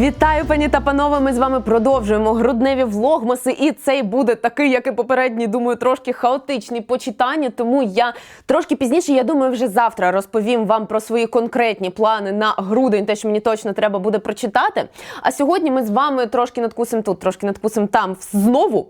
Вітаю, пані та панове! Ми з вами продовжуємо грудневі влогмаси, і цей буде такий, як і попередній, думаю, трошки хаотичний почитання. Тому я трошки пізніше, я думаю, вже завтра розповім вам про свої конкретні плани на грудень, те, що мені точно треба буде прочитати. А сьогодні ми з вами трошки надкусимо тут, трошки надкусимо там знову.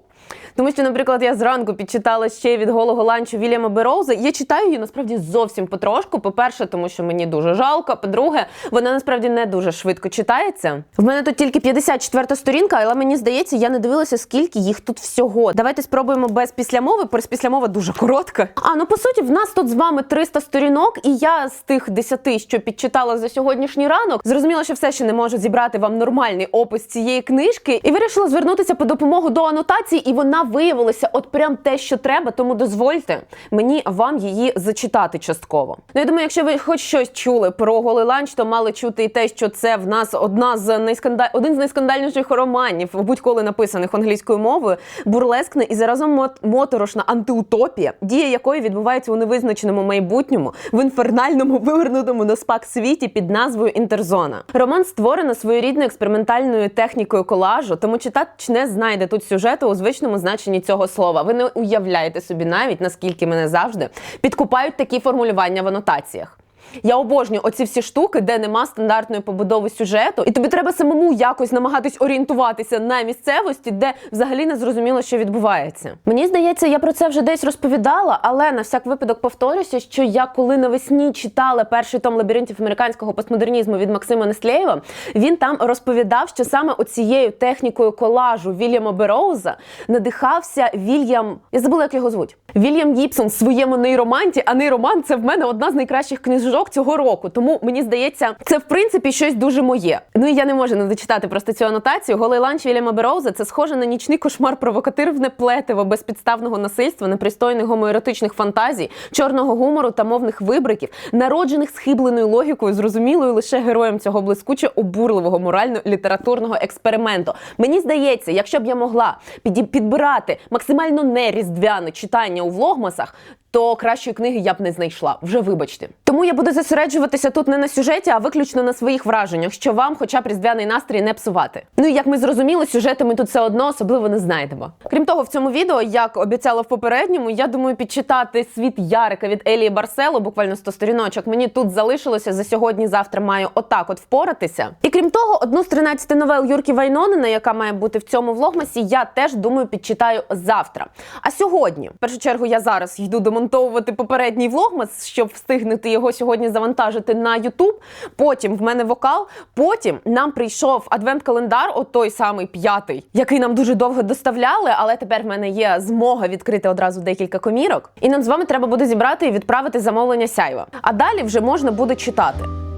Тому що, наприклад, я зранку підчитала ще від голого ланчу Вільяма Бероуза. Я читаю її насправді зовсім потрошку. По-перше, тому що мені дуже жалко. По-друге, вона насправді не дуже швидко читається. В мене тут тільки 54 сторінка, але мені здається, я не дивилася, скільки їх тут всього. Давайте спробуємо без післямови. Про післямова дуже коротка. А ну по суті, в нас тут з вами 300 сторінок, і я з тих 10, що підчитала за сьогоднішній ранок, зрозуміла, що все ще не можу зібрати вам нормальний опис цієї книжки, і вирішила звернутися по допомогу до анотації, і вона виявилася от прям те, що треба. Тому дозвольте мені вам її зачитати частково. Ну я думаю, якщо ви хоч щось чули про голий ланч, то мали чути і те, що це в нас одна з найскандаль... один з найскандальніших романів, будь-коли написаних англійською мовою, бурлескна і заразом мот... моторошна антиутопія, дія якої відбувається у невизначеному майбутньому в інфернальному вивернутому на спак світі під назвою Інтерзона. Роман створено своєрідною експериментальною технікою колажу, тому читач не знайде тут сюжету у звичному значенні цього слова. Ви не уявляєте собі навіть наскільки мене завжди підкупають такі формулювання в анотаціях. Я обожнюю оці всі штуки, де нема стандартної побудови сюжету, і тобі треба самому якось намагатись орієнтуватися на місцевості, де взагалі не зрозуміло, що відбувається. Мені здається, я про це вже десь розповідала, але на всяк випадок повторюся, що я коли навесні читала перший том лабіринтів американського постмодернізму від Максима Нестлєєва, він там розповідав, що саме оцією технікою колажу Вільяма Бероуза надихався Вільям. Я забула, як його звуть. Вільям Гібсон в своєму нейроманті, а нейроман це в мене одна з найкращих книжок цього року. Тому мені здається, це в принципі щось дуже моє. Ну і я не можу не зачитати просто цю анотацію. Голий ланч Вільяма Бероуза це схоже на нічний кошмар провокативне плетиво безпідставного насильства, непристойних гомоеротичних фантазій, чорного гумору та мовних вибриків, народжених схибленою логікою, зрозумілою лише героєм цього блискуче обурливого морально-літературного експерименту. Мені здається, якщо б я могла піді- підбирати максимально неріздвяне читання у влогмасах, то кращої книги я б не знайшла. Вже вибачте. Тому я буду зосереджуватися тут не на сюжеті, а виключно на своїх враженнях, що вам, хоча б різдвяний настрій, не псувати. Ну і як ми зрозуміли, сюжети ми тут все одно особливо не знайдемо. Крім того, в цьому відео, як обіцяла в попередньому, я думаю, підчитати світ Ярика від Елії Барсело, буквально 100 сторіночок. Мені тут залишилося за сьогодні-завтра маю отак от впоратися. І крім того, одну з 13 новел Юрки Вайнонена, яка має бути в цьому влогмасі, я теж думаю підчитаю завтра. А сьогодні, в першу чергу, я зараз йду демонтовувати попередній влогмас, щоб встигнути його сьогодні завантажити на Ютуб. Потім в мене вокал. Потім нам прийшов адвент-календар, от той самий п'ятий, який нам дуже довго доставляли, але тепер в мене є змога відкрити одразу декілька комірок. І нам з вами треба буде зібрати і відправити замовлення сяйва. А далі вже можна буде читати.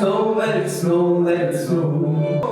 slow, let it slow, let it slow.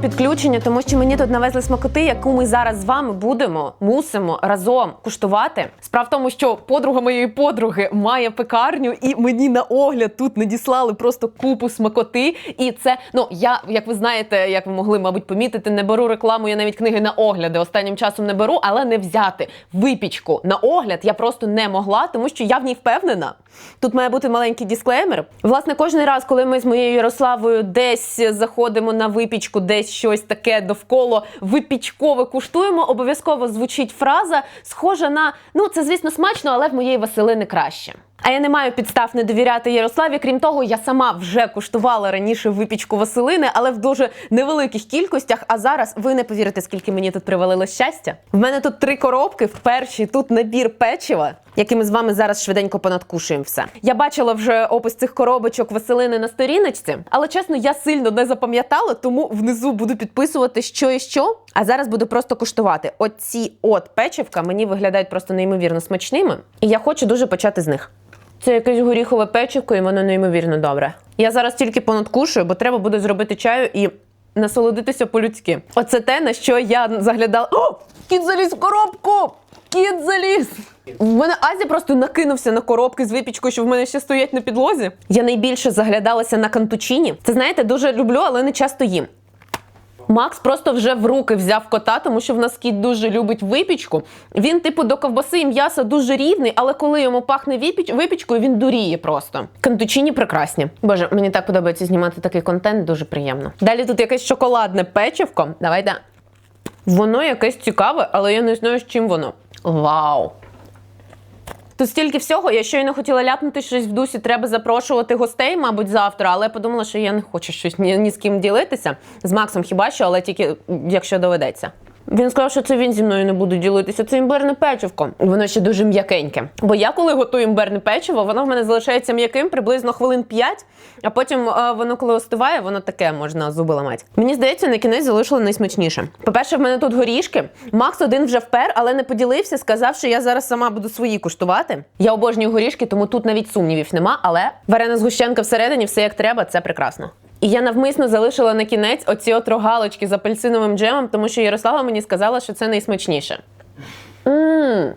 Підключення, тому що мені тут навезли смакоти, яку ми зараз з вами будемо, мусимо разом куштувати. Справа в тому, що подруга моєї подруги має пекарню, і мені на огляд тут надіслали просто купу смакоти. І це, ну я, як ви знаєте, як ви могли, мабуть, помітити, не беру рекламу, я навіть книги на огляди останнім часом не беру, але не взяти випічку на огляд я просто не могла, тому що я в ній впевнена. Тут має бути маленький дисклеймер. Власне, кожен раз, коли ми з моєю Ярославою десь заходимо на випічку, десь щось таке довкола випічкове куштуємо, обов'язково звучить фраза, схожа на ну це звісно смачно, але в моєї Василини краще. А я не маю підстав не довіряти Ярославі. Крім того, я сама вже куштувала раніше випічку Василини, але в дуже невеликих кількостях. А зараз ви не повірите, скільки мені тут привалило щастя. В мене тут три коробки. В першій тут набір печива, який ми з вами зараз швиденько понадкушуємо все. Я бачила вже опис цих коробочок Василини на сторіночці, але чесно, я сильно не запам'ятала, тому внизу буду підписувати, що і що. А зараз буду просто куштувати. Оці от печивка мені виглядають просто неймовірно смачними, і я хочу дуже почати з них. Це якесь горіхове печивко, і воно неймовірно добре. Я зараз тільки понадкушую, бо треба буде зробити чаю і насолодитися по-людськи. Оце те, на що я заглядала. О! Кіт заліз в коробку! Кіт заліз! В мене Азі просто накинувся на коробки з випічкою, що в мене ще стоять на підлозі. Я найбільше заглядалася на кантучині. Це знаєте, дуже люблю, але не часто їм. Макс просто вже в руки взяв кота, тому що в нас кіт дуже любить випічку. Він, типу, до ковбаси і м'яса дуже рівний, але коли йому пахне випіч... випічкою, він дуріє просто. Кантучині прекрасні. Боже, мені так подобається знімати такий контент, дуже приємно. Далі тут якесь шоколадне печивко. Давайте. Воно якесь цікаве, але я не знаю, з чим воно. Вау! Тут стільки всього, я щойно хотіла ляпнути щось в дусі. Треба запрошувати гостей, мабуть, завтра, але подумала, що я не хочу щось ні, ні з ким ділитися. З Максом хіба що, але тільки якщо доведеться. Він сказав, що це він зі мною не буде ділитися. Це імбирне печивко. Воно ще дуже м'якеньке. Бо я, коли готую імбирне печиво, воно в мене залишається м'яким приблизно хвилин 5, а потім е, воно, коли остиває, воно таке можна зуби ламати. Мені здається, на кінець залишило найсмачніше. По-перше, в мене тут горішки. Макс один вже впер, але не поділився, сказав, що я зараз сама буду свої куштувати. Я обожнюю горішки, тому тут навіть сумнівів нема. Але варена згущенка всередині, все як треба, це прекрасно. І я навмисно залишила на кінець оці от рогалочки з апельсиновим джемом, тому що Ярослава мені сказала, що це найсмачніше. Мм,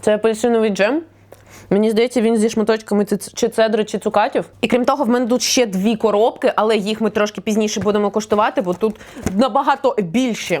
це апельсиновий джем. Мені здається, він зі шматочками чи цедри, чи цукатів. І крім того, в мене тут ще дві коробки, але їх ми трошки пізніше будемо коштувати, бо тут набагато більші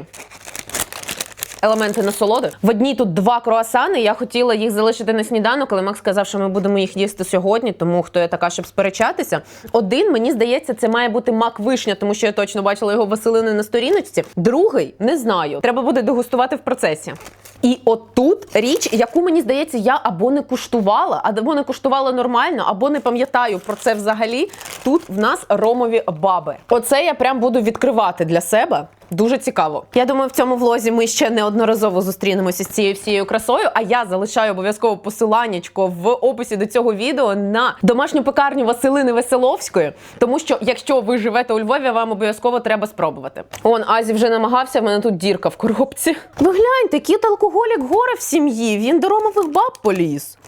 елементи насолоди. В одній тут два круасани. Я хотіла їх залишити на сніданок, але Макс сказав, що ми будемо їх їсти сьогодні, тому хто я така, щоб сперечатися. Один, мені здається, це має бути мак вишня, тому що я точно бачила його Василини на сторіночці. Другий не знаю. Треба буде дегустувати в процесі. І отут річ, яку мені здається, я або не куштувала, або не куштувала нормально, або не пам'ятаю про це взагалі. Тут в нас ромові баби. Оце я прям буду відкривати для себе. Дуже цікаво. Я думаю, в цьому влозі ми ще неодноразово зустрінемося з цією всією красою. А я залишаю обов'язково посиланнячко в описі до цього відео на домашню пекарню Василини Веселовської. Тому що, якщо ви живете у Львові, вам обов'язково треба спробувати. Он Азі вже намагався. В мене тут дірка в коробці. Ви гляньте, кіт алкоголік горе в сім'ї. Він до ромових баб поліз.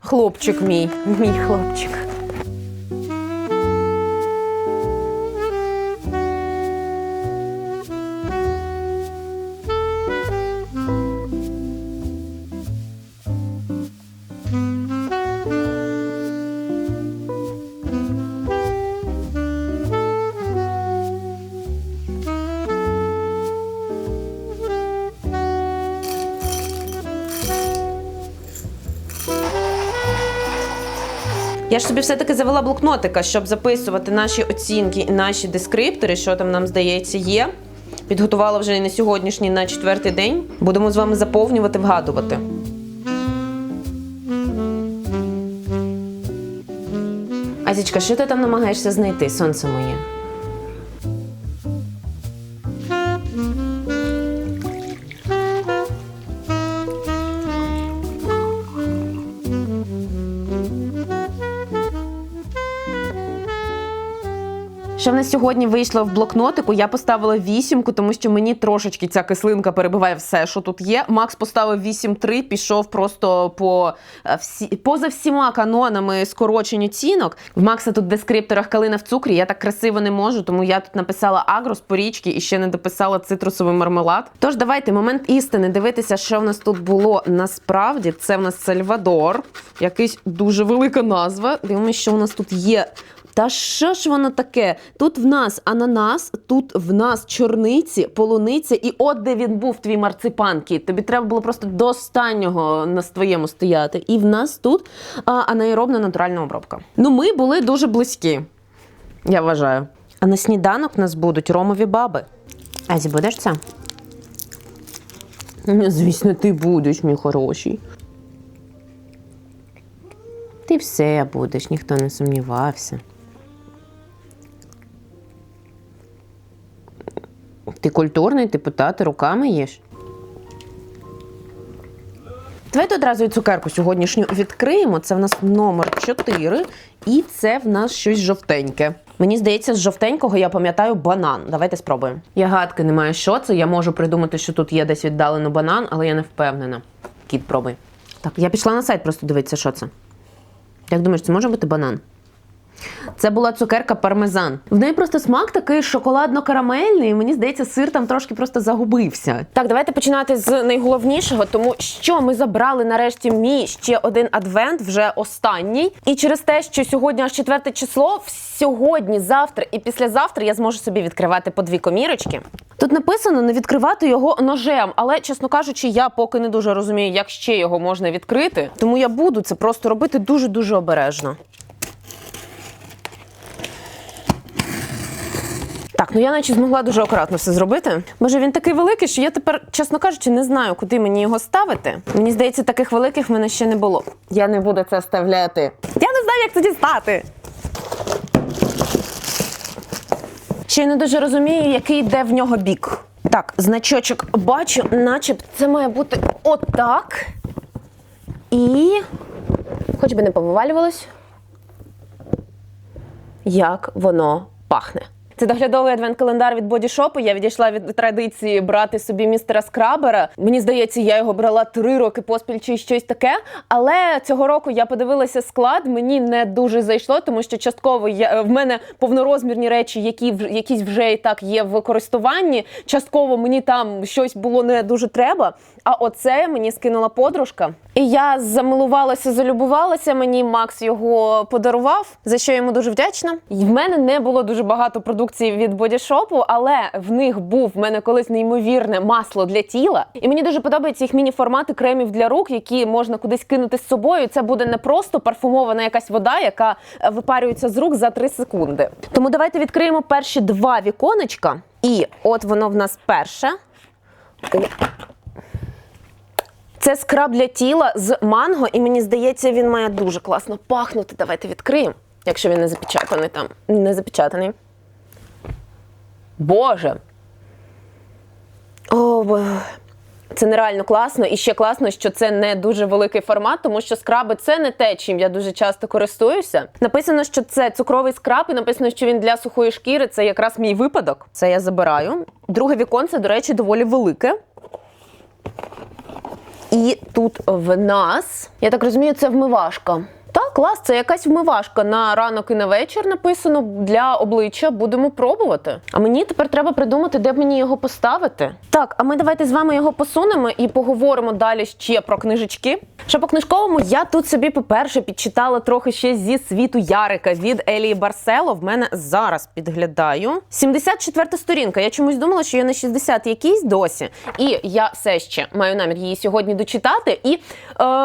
Хлопчик мій, мій хлопчик. Я ж собі все-таки завела блокнотика, щоб записувати наші оцінки і наші дескриптори, що там нам здається є. Підготувала вже і на сьогоднішній, на четвертий день. Будемо з вами заповнювати, вгадувати. Азічка, що ти там намагаєшся знайти, сонце моє? Що в нас сьогодні вийшло в блокнотику? Я поставила вісімку, тому що мені трошечки ця кислинка перебиває все, що тут є. Макс поставив 8-3, пішов просто по е, всі поза всіма канонами скорочень оцінок. В Макса тут дескрипторах калина в цукрі. Я так красиво не можу, тому я тут написала агрос порічки і ще не дописала цитрусовий мармелад. Тож давайте момент істини дивитися, що в нас тут було насправді. Це в нас Сальвадор, якийсь дуже велика назва. Дивимося, що у нас тут є. Та що ж воно таке? Тут в нас ананас, тут в нас чорниці, полуниця, і от де він був твій марципан, кіт. Тобі треба було просто до останнього на твоєму стояти. І в нас тут а, анаеробна натуральна обробка. Ну, ми були дуже близькі, я вважаю. А на сніданок в нас будуть ромові баби. Азі, будеш це? Ну, Звісно, ти будеш, мій хороший. Ти все будеш, ніхто не сумнівався. Ти культурний, ти питати руками їш. Давайте одразу і цукерку сьогоднішню відкриємо. Це в нас номер 4, і це в нас щось жовтеньке. Мені здається, з жовтенького я пам'ятаю банан. Давайте спробуємо. Я гадки не маю, що це. Я можу придумати, що тут є десь віддалено банан, але я не впевнена. Кіт, пробуй. Так, я пішла на сайт просто дивитися, що це. Як думаєш, це може бути банан? Це була цукерка пармезан. В неї просто смак такий шоколадно-карамельний. і Мені здається, сир там трошки просто загубився. Так, давайте починати з найголовнішого, тому що ми забрали нарешті мій ще один адвент, вже останній. І через те, що сьогодні аж четверте число, сьогодні, завтра і післязавтра я зможу собі відкривати по дві комірочки. Тут написано не відкривати його ножем, але чесно кажучи, я поки не дуже розумію, як ще його можна відкрити. Тому я буду це просто робити дуже дуже обережно. Так, ну я наче змогла дуже акуратно все зробити. Може, він такий великий, що я тепер, чесно кажучи, не знаю, куди мені його ставити. Мені здається, таких великих в мене ще не було. Я не буду це вставляти. Я не знаю, як це дістати. Ще й не дуже розумію, який йде в нього бік. Так, значочок бачу, начеб це має бути отак. І. Хоч би не повивалювалось як воно пахне. Це доглядовий адвент-календар від бодішопу. Я відійшла від традиції брати собі містера скрабера. Мені здається, я його брала три роки поспіль чи щось таке. Але цього року я подивилася склад. Мені не дуже зайшло, тому що частково я, в мене повнорозмірні речі, які якісь вже і так є в користуванні. Частково мені там щось було не дуже треба. А оце мені скинула подружка. І я замилувалася, залюбувалася. Мені Макс його подарував, за що я йому дуже вдячна. І в мене не було дуже багато продукції від бодішопу, але в них був в мене колись неймовірне масло для тіла. І мені дуже подобаються їх міні-формати кремів для рук, які можна кудись кинути з собою. Це буде не просто парфумована якась вода, яка е, випарюється з рук за 3 секунди. Тому давайте відкриємо перші два віконечка. І от воно в нас перше. Це скраб для тіла з манго, і мені здається, він має дуже класно пахнути. Давайте відкриємо, якщо він не запечатаний там. Не запечатаний. Боже. О, це нереально класно. І ще класно, що це не дуже великий формат, тому що скраби це не те, чим я дуже часто користуюся. Написано, що це цукровий скраб, і написано, що він для сухої шкіри. Це якраз мій випадок. Це я забираю. Друге віконце, до речі, доволі велике. І тут в нас, я так розумію, це вмивашка. Так, клас, це якась вмивашка на ранок і на вечір написано для обличчя. Будемо пробувати. А мені тепер треба придумати, де мені його поставити. Так, а ми давайте з вами його посунемо і поговоримо далі ще про книжечки. Що по книжковому я тут собі, по-перше, підчитала трохи ще зі світу Ярика від Елії Барсело. В мене зараз підглядаю. 74 сторінка. Я чомусь думала, що я на 60 якийсь досі. І я все ще маю намір її сьогодні дочитати. І е,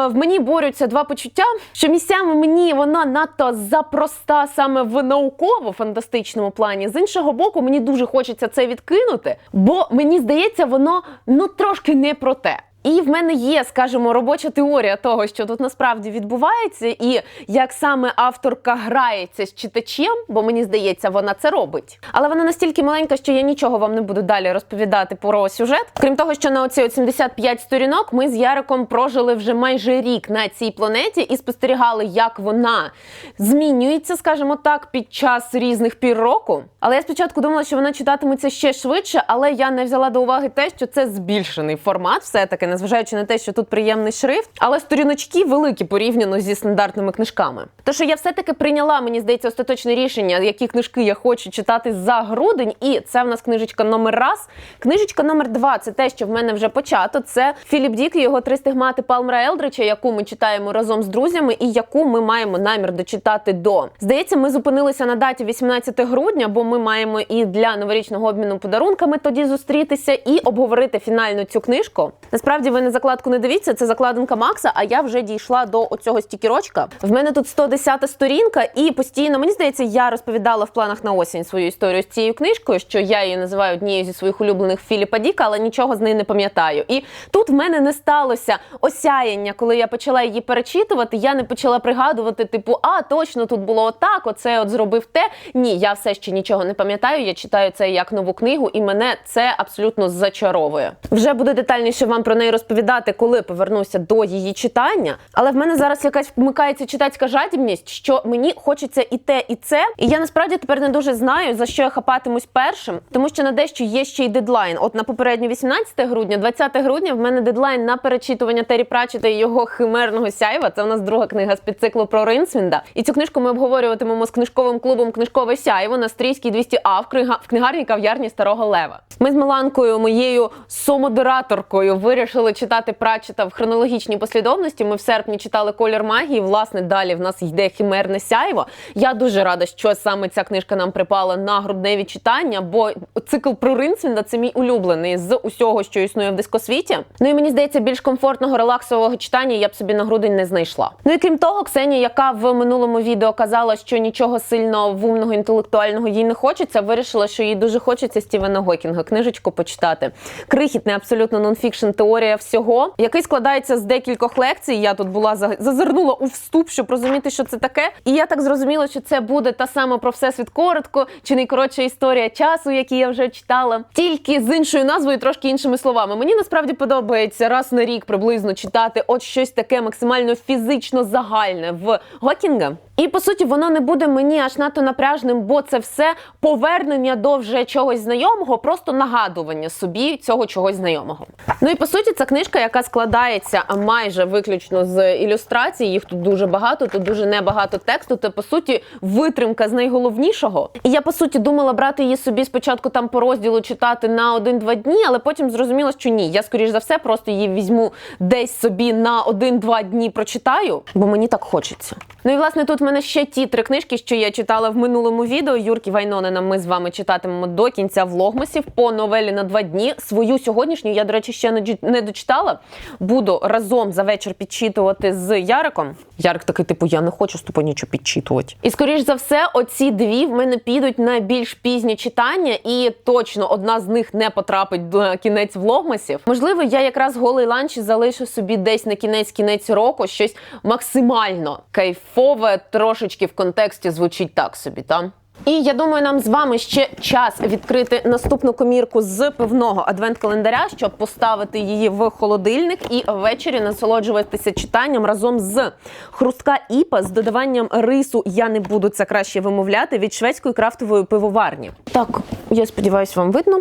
в мені борються два почуття, що місцями мені вона надто запроста саме в науково-фантастичному плані. З іншого боку, мені дуже хочеться це відкинути, бо мені здається, воно ну трошки не про те. І в мене є, скажімо, робоча теорія того, що тут насправді відбувається, і як саме авторка грається з читачем, бо мені здається, вона це робить. Але вона настільки маленька, що я нічого вам не буду далі розповідати про сюжет. Крім того, що на оці от 75 сторінок ми з Яриком прожили вже майже рік на цій планеті і спостерігали, як вона змінюється, скажімо так, під час різних пір року. Але я спочатку думала, що вона читатиметься ще швидше, але я не взяла до уваги те, що це збільшений формат, все таки, незважаючи на те, що тут приємний шрифт, але сторіночки великі порівняно зі стандартними книжками. Тож я все-таки прийняла, мені здається, остаточне рішення, які книжки я хочу читати за грудень. І це в нас книжечка номер раз. Книжечка номер два це те, що в мене вже почато. Це Філіп Дік і його три стигмати Палмера Елдрича, яку ми читаємо разом з друзями, і яку ми маємо намір дочитати до. Здається, ми зупинилися на даті 18 грудня, бо ми маємо і для новорічного обміну подарунками тоді зустрітися і обговорити фінально цю книжку. Насправді. Насправді ви на закладку не дивіться, це закладинка Макса, а я вже дійшла до оцього стікерочка. В мене тут 110 сторінка, і постійно мені здається, я розповідала в планах на осінь свою історію з цією книжкою, що я її називаю однією зі своїх улюблених Філіпа Діка, але нічого з неї не пам'ятаю. І тут в мене не сталося осяяння, коли я почала її перечитувати. Я не почала пригадувати, типу, а точно тут було отак, оце от зробив те. Ні, я все ще нічого не пам'ятаю. Я читаю це як нову книгу, і мене це абсолютно зачаровує. Вже буду детальніше вам про неї розповідати, коли повернуся до її читання. Але в мене зараз якась вмикається читацька жадібність, що мені хочеться і те, і це. І я насправді тепер не дуже знаю за що я хапатимусь першим, тому що на дещо є ще й дедлайн. От на попереднє 18 грудня, 20 грудня в мене дедлайн на перечитування Террі Пратчета і його химерного сяйва. Це у нас друга книга з підциклу про Ринсвінда. І цю книжку ми обговорюватимемо з книжковим клубом Книжкове сяйво на стрійській 200 А в книга в книгарні кав'ярні Старого Лева. Ми з Миланкою, моєю сомодераторкою, вирішили читати Пратчета в хронологічній послідовності. Ми в серпні читали колір магії. Власне, далі в нас йде хімерне сяйво. Я дуже рада, що саме ця книжка нам припала на грудневі читання, бо цикл про Ринсвінда це мій улюблений з усього, що існує в дискосвіті. Ну і мені здається, більш комфортного релаксового читання я б собі на грудень не знайшла. Ну і крім того, Ксенія, яка в минулому відео казала, що нічого сильно вумного інтелектуального їй не хочеться, вирішила, що їй дуже хочеться Стівена Гокінга книжечку почитати. Крихітний абсолютно нонфікшн теорія всього, який складається з декількох лекцій. Я тут була за- зазирнула у вступ, щоб розуміти, що це таке. І я так зрозуміла, що це буде та сама про всесвіт коротко, чи найкоротша історія часу, які я вже читала, тільки з іншою назвою, трошки іншими словами. Мені насправді подобається раз на рік приблизно читати от щось таке максимально фізично загальне в Гокінга. І по суті, воно не буде мені аж надто напряжним, бо це все повернення до вже чогось знайомого, просто нагадування собі цього чогось знайомого. Ну і по суті, це книжка, яка складається майже виключно з ілюстрацій. Їх тут дуже багато, тут дуже небагато тексту. Це по суті витримка з найголовнішого. І я по суті думала брати її собі спочатку там по розділу читати на один-два дні, але потім зрозуміла, що ні. Я скоріш за все просто її візьму десь собі на один-два дні прочитаю, бо мені так хочеться. Ну і власне тут в мене ще ті три книжки, що я читала в минулому відео. Юрки Вайнонена ми з вами читатимемо до кінця влогмасів по новелі на два дні. Свою сьогоднішню я, до речі, ще не дочитала. Буду разом за вечір підчитувати з Яриком. Ярик такий, типу, я не хочу з тобою нічого підчитувати. І скоріш за все, оці дві в мене підуть на більш пізні читання, і точно одна з них не потрапить до кінець влогмасів. Можливо, я якраз голий ланч залишу собі десь на кінець кінець року щось максимально кайфове, трошечки в контексті звучить так собі, там. І я думаю, нам з вами ще час відкрити наступну комірку з пивного адвент-календаря, щоб поставити її в холодильник і ввечері насолоджуватися читанням разом з хрустка іпа з додаванням рису. Я не буду це краще вимовляти від шведської крафтової пивоварні. Так, я сподіваюся, вам видно.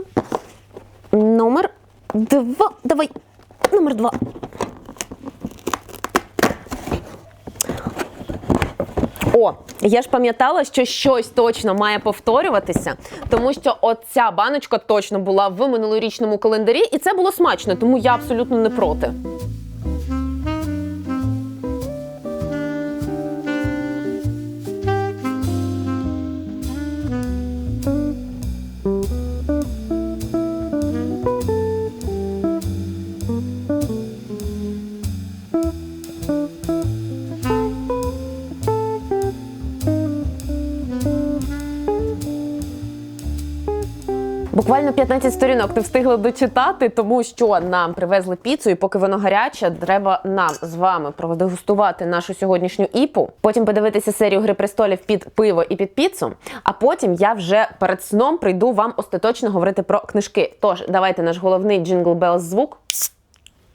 Номер два. Давай. Номер два. О, я ж пам'ятала, що щось точно має повторюватися, тому що оця баночка точно була в минулорічному календарі, і це було смачно, тому я абсолютно не проти. Буквально 15 сторінок не встигли дочитати, тому що нам привезли піцу, і поки воно гаряче, треба нам з вами продегустувати нашу сьогоднішню іпу. Потім подивитися серію Гри престолів під пиво і під піцу. А потім я вже перед сном прийду вам остаточно говорити про книжки. Тож давайте наш головний джингл Белл звук.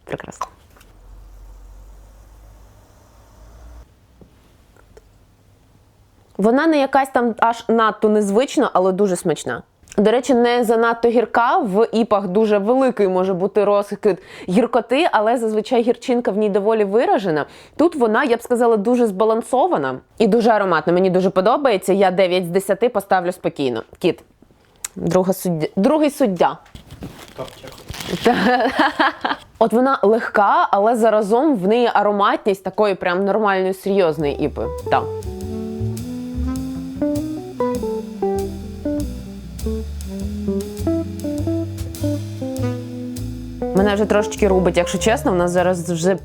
Прекрасно. Вона не якась там аж надто незвична, але дуже смачна. До речі, не занадто гірка. В іпах дуже великий може бути розкид гіркоти, але зазвичай гірчинка в ній доволі виражена. Тут вона, я б сказала, дуже збалансована і дуже ароматна. Мені дуже подобається. Я 9 з 10 поставлю спокійно. Кіт, друга суддя, другий суддя. От вона легка, але заразом в неї ароматність такої прям нормальної, серйозної іпи. Так. Мене вже трошечки рубить, якщо чесно, в нас зараз вже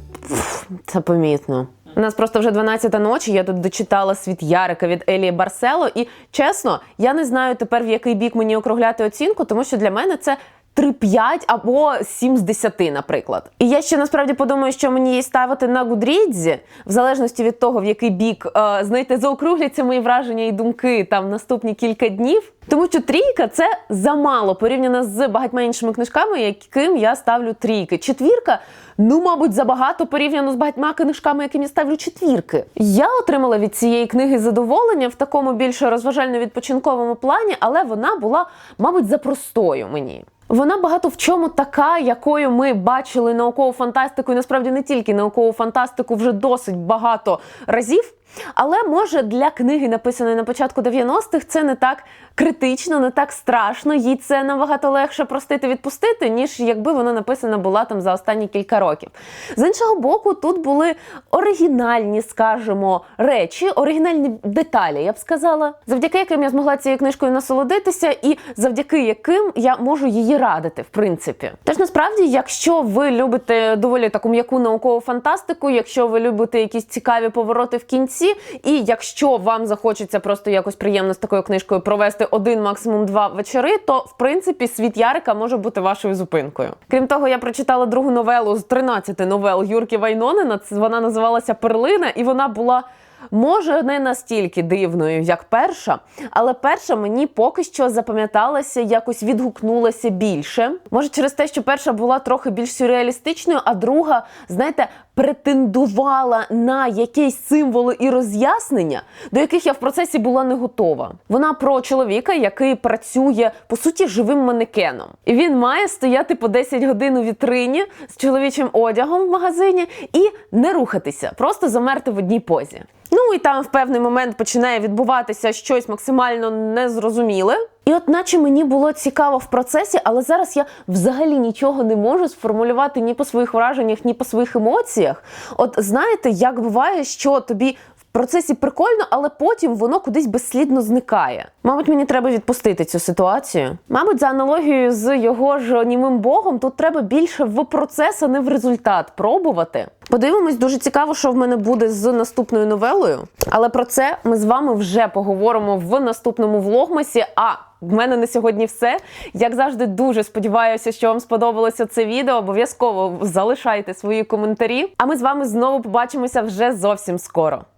це помітно. У нас просто вже 12 ночі. Я тут дочитала світ Ярика від Елії Барсело. І чесно, я не знаю тепер в який бік мені округляти оцінку, тому що для мене це. 3-5 або 7 з 10, наприклад. І я ще насправді подумаю, що мені її ставити на Гудрідзі, в залежності від того, в який бік е, знаєте, заокругляться мої враження і думки там наступні кілька днів. Тому що трійка це замало порівняно з багатьма іншими книжками, яким я ставлю трійки. Четвірка, ну мабуть, забагато порівняно з багатьма книжками, яким я ставлю четвірки. Я отримала від цієї книги задоволення в такому більш розважально-відпочинковому плані, але вона була, мабуть, за простою мені. Вона багато в чому така, якою ми бачили наукову фантастику, і насправді не тільки наукову фантастику вже досить багато разів. Але може для книги, написаної на початку 90-х, це не так критично, не так страшно. Їй це набагато легше простити відпустити, ніж якби вона написана була там за останні кілька років. З іншого боку, тут були оригінальні, скажімо, речі, оригінальні деталі, я б сказала, завдяки яким я змогла цією книжкою насолодитися, і завдяки яким я можу її радити, в принципі. Тож насправді, якщо ви любите доволі таку м'яку наукову фантастику, якщо ви любите якісь цікаві повороти в кінці, і якщо вам захочеться просто якось приємно з такою книжкою провести один, максимум два вечори, то в принципі світ Ярика може бути вашою зупинкою. Крім того, я прочитала другу новелу з 13 новел Юрки Вайнонина. Вона називалася Перлина, і вона була. Може, не настільки дивною, як перша, але перша мені поки що запам'яталася, якось відгукнулася більше. Може, через те, що перша була трохи більш сюрреалістичною, а друга, знаєте, претендувала на якісь символи і роз'яснення, до яких я в процесі була не готова. Вона про чоловіка, який працює по суті живим манекеном. І він має стояти по 10 годин у вітрині з чоловічим одягом в магазині і не рухатися, просто замерти в одній позі. Ну і там в певний момент починає відбуватися щось максимально незрозуміле. І от наче мені було цікаво в процесі, але зараз я взагалі нічого не можу сформулювати ні по своїх враженнях, ні по своїх емоціях. От знаєте, як буває, що тобі процесі прикольно, але потім воно кудись безслідно зникає. Мабуть, мені треба відпустити цю ситуацію. Мабуть, за аналогією з його ж німим богом, тут треба більше в процес, а не в результат пробувати. Подивимось, дуже цікаво, що в мене буде з наступною новелою. Але про це ми з вами вже поговоримо в наступному влогмасі. А в мене на сьогодні все. Як завжди, дуже сподіваюся, що вам сподобалося це відео. Обов'язково залишайте свої коментарі. А ми з вами знову побачимося вже зовсім скоро.